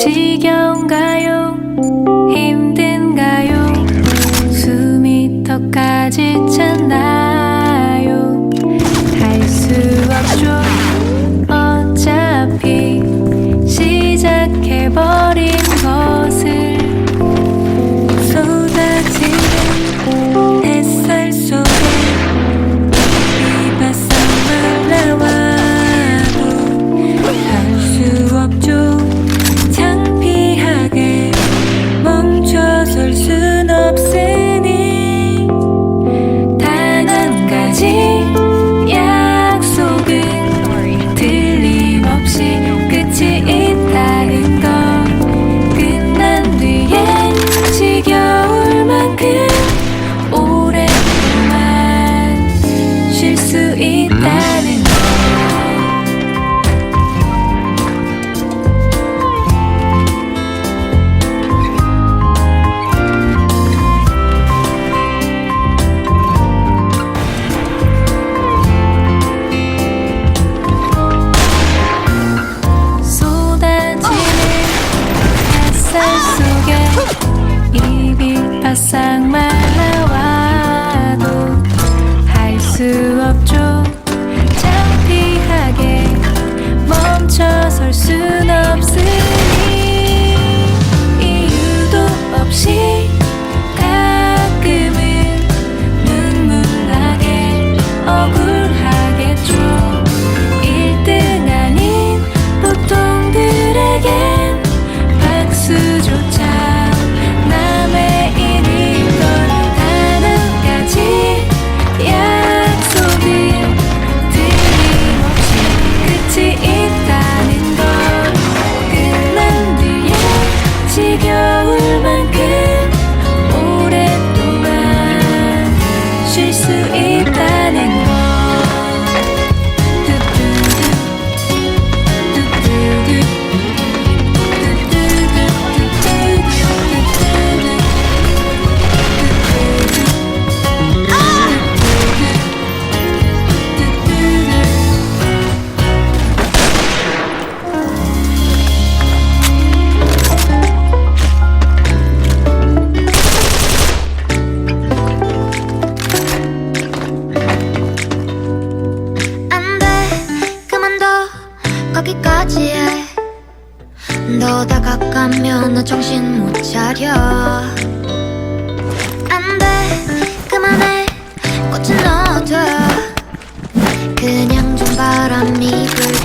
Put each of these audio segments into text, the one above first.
지겨운가요? 힘든가요? 숨이 턱까지 찬다. 버린 이러다가 가면 너 정신 못 차려. 안돼 그만해. 꽃은 너둬 그냥 좀 바람이 불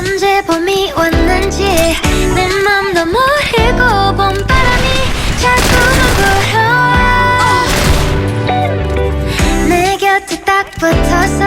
언제 봄이 왔는지 내 맘 너무 흐고 봄 바람이 자꾸만 불어와. 내 곁에 딱 붙어서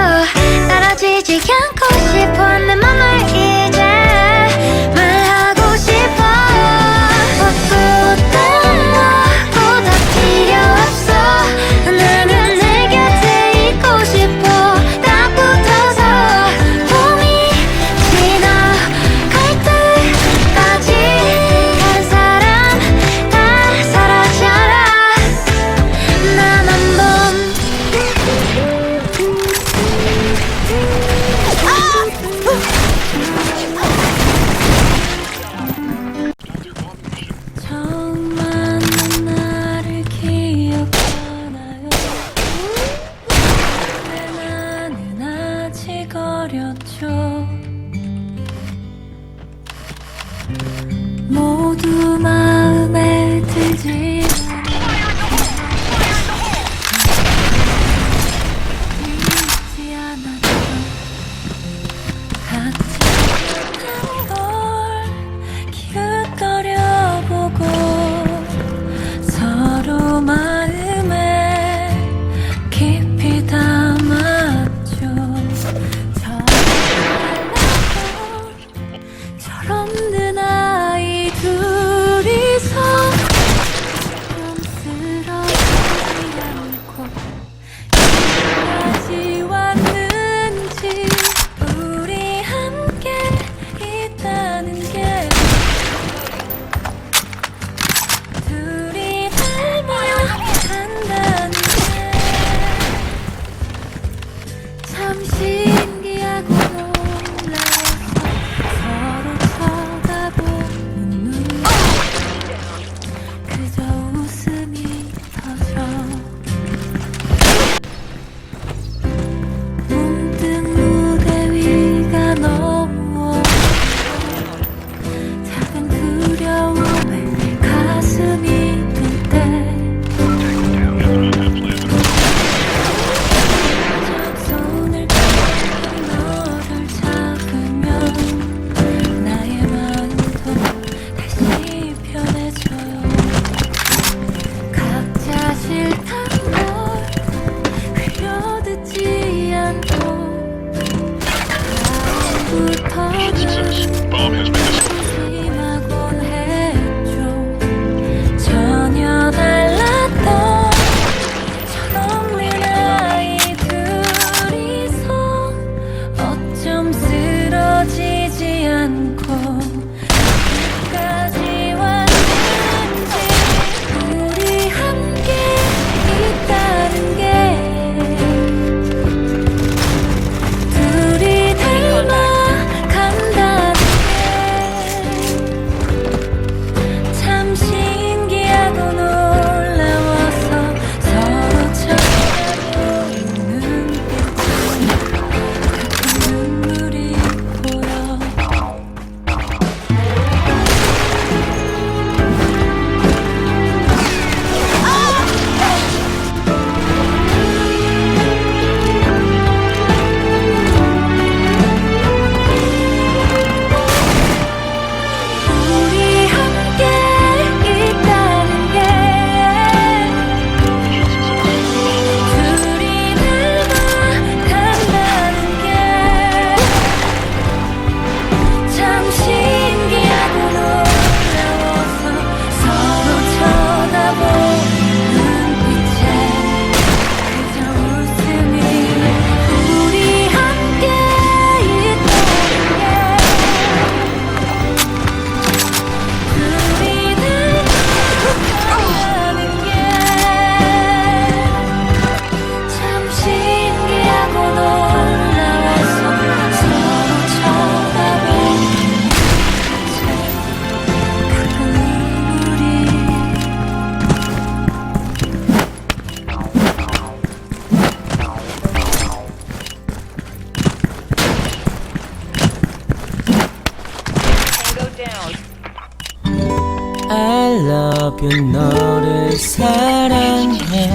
you 너를 사랑해.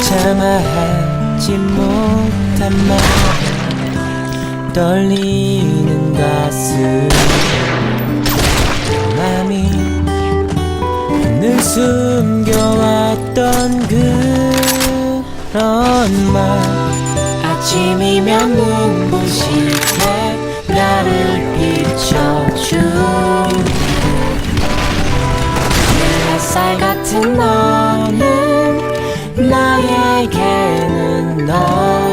참아 하지 못한 말 떨리는 가슴. 맘이 늘 숨겨왔던 그런 말 아침이면 눈부시게 나를 비춰 햇살 같은 너는 나에게는 너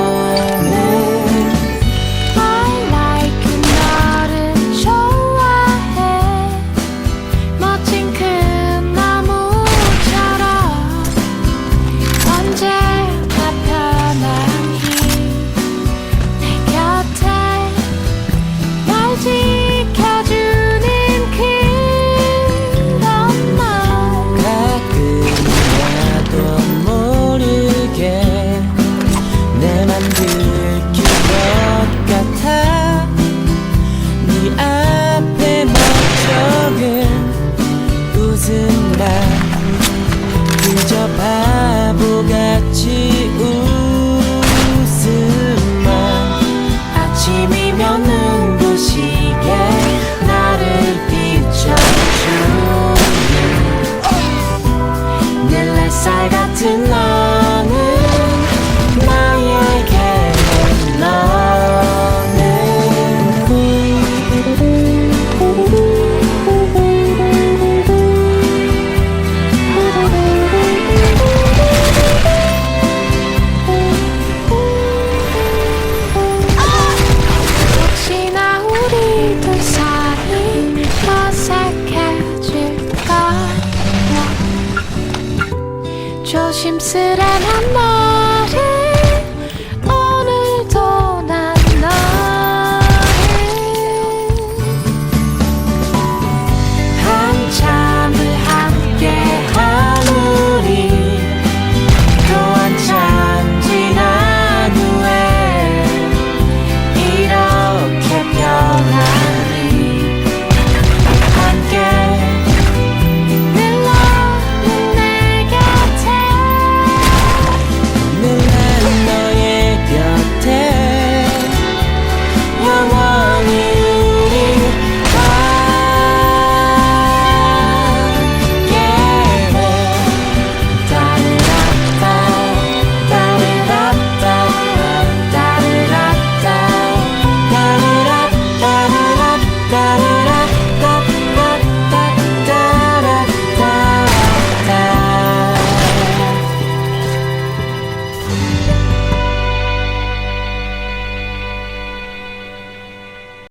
어색